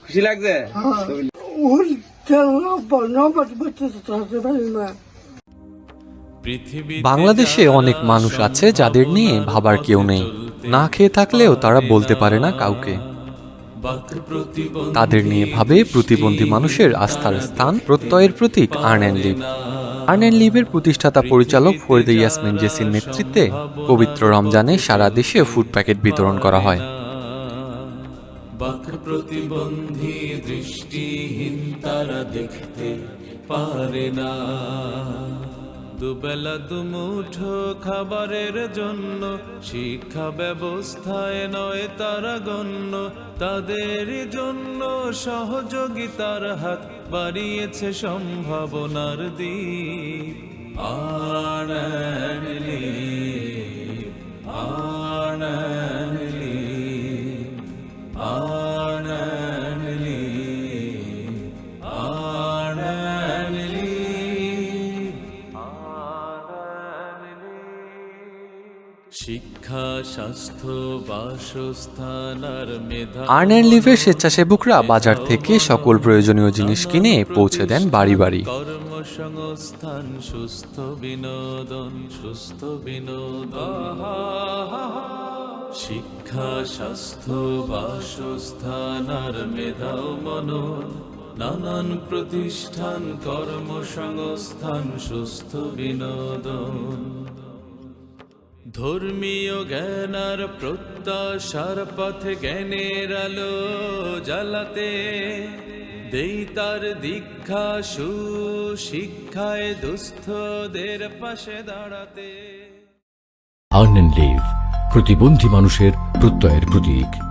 খুশি লাগছে বাংলাদেশে অনেক মানুষ আছে যাদের নিয়ে ভাবার কেউ নেই। না খেয়ে থাকলেও তারা বলতে পারে না কাউকে। তাদের নিয়ে ভাবে প্রতিবন্ধী মানুষের আস্থার স্থান প্রত্যয়ের প্রতীক earn and live. Earn and লিভের প্রতিষ্ঠাতা পরিচালক ফরিদে ইয়াসমিন জেসির নেতৃত্বে পবিত্র রমজানে সারা দেশে ফুড প্যাকেট বিতরণ করা হয়। বাক প্রতিবন্ধী দৃষ্টিহীন তারা দেখতে পারে না। দুবেলা দুমুঠো খাবারের জন্য, শিক্ষা ব্যবস্থায় নয় তারা গণ্য, তাদের জন্য সহযোগিতার হাত বাড়িয়েছে সম্ভাবনার দ্বীপ। শিক্ষা স্বাস্থ্য বাসস্থান আর মেধা আর্ন অ্যান্ড লিভের স্বেচ্ছাসেবকরা বাজার থেকে সকল প্রয়োজনীয় জিনিস কিনে পৌঁছে দেন বাড়ি বাড়ি। কর্মসংস্থান সুস্থ বিনোদন সুস্থ বিনোদন। শিক্ষা স্বাস্থ্য বাসস্থান আর মেধাও মনন নানান প্রতিষ্ঠান কর্মসংস্থান সুস্থ বিনোদন। ধর্মীয় জ্ঞানার প্রত্যাশার পথে জ্ঞানের আলো জ্বালাতে দেই তার দীক্ষা সুশিক্ষায় দুস্থদের পাশে দাঁড়াতে। আর্ন লিভ প্রতিবন্ধী মানুষের প্রত্যয়ের প্রতীক।